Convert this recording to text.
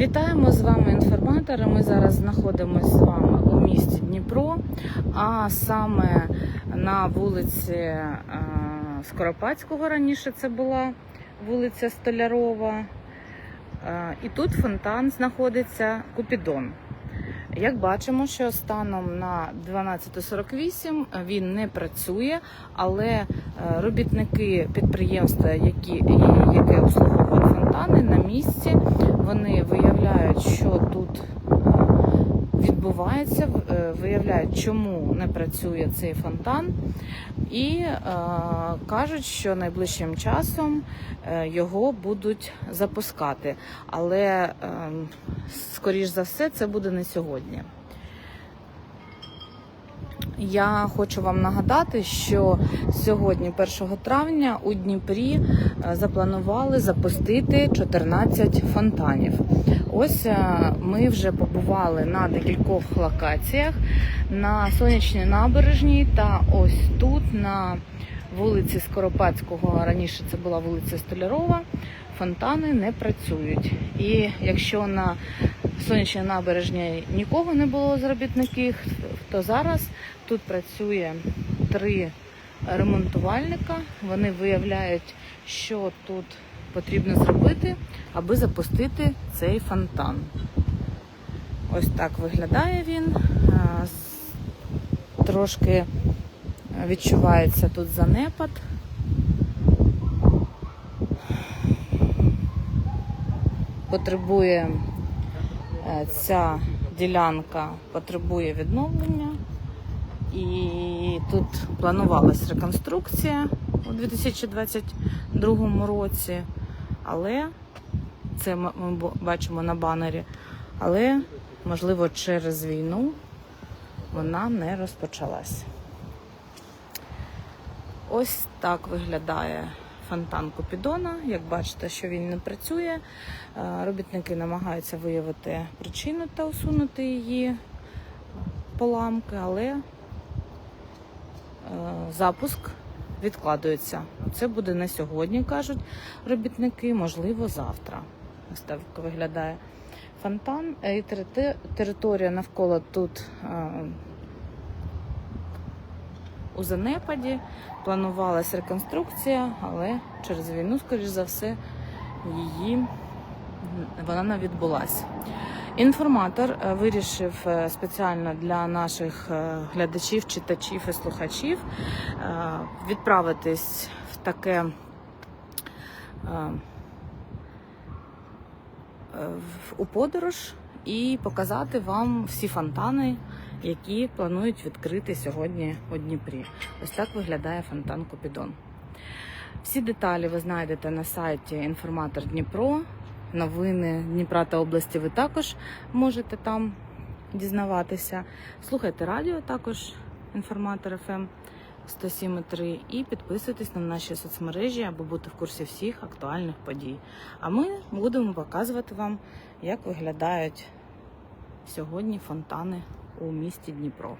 Вітаємо з вами інформатори. Ми зараз знаходимося з вами у місті Дніпро, а саме на вулиці е, Скоропадського раніше це була вулиця Столярова. Е, І тут фонтан знаходиться Купідон. Як бачимо, що станом на 12.48 він не працює, але е, робітники підприємства, які, яке обслуговує фонтани, на місці вони виявляють, що тут е, відбувається, е, виявляють, чому не працює цей фонтан, і е, кажуть, що найближчим часом його будуть запускати. Але, е, скоріш за все, це буде не сьогодні. Я хочу вам нагадати, що сьогодні, 1 травня, у Дніпрі е, запланували запустити 14 фонтанів. Ось е, ми вже побували на декількох локаціях на сонячній набережній та ось тут на вулиці Скоропадського. Раніше це була вулиця Столярова. Фонтани не працюють. І якщо на сонячній набережній нікого не було з робітників, то зараз тут працює три ремонтувальника. Вони виявляють, що тут потрібно зробити, аби запустити цей фонтан. Ось так виглядає він. Трошки відчувається тут занепад. Потребує е, ця ділянка потребує відновлення. І тут планувалась реконструкція у 2022 році, але це ми бачимо на банері. Але, можливо, через війну вона не розпочалась. Ось так виглядає фонтан Купідона. Як бачите, що він не працює. Е, Робітники намагаються виявити причину та усунути її поламки, але е, запуск відкладується. Це буде не сьогодні, кажуть робітники, можливо, завтра. Ось так виглядає фонтан. Е, І територія навколо тут у занепаді. Планувалась реконструкція, але через війну, скоріш за все, її вона не відбулася. Інформатор е, вирішив е, спеціально для наших е, глядачів, читачів і слухачів відправитись в таке у подорож і показати вам всі фонтани, які планують відкрити сьогодні у Дніпрі. Ось так виглядає фонтан Купідон. Всі деталі ви знайдете на сайті Інформатор Дніпро. Новини Дніпра та області ви також можете там дізнаватися. Слухайте радіо також інформатор ФМ 107.3 і підписуйтесь на наші соцмережі, аби бути в курсі всіх актуальних подій. А ми будемо показувати вам, як виглядають сьогодні фонтани у місті Дніпро.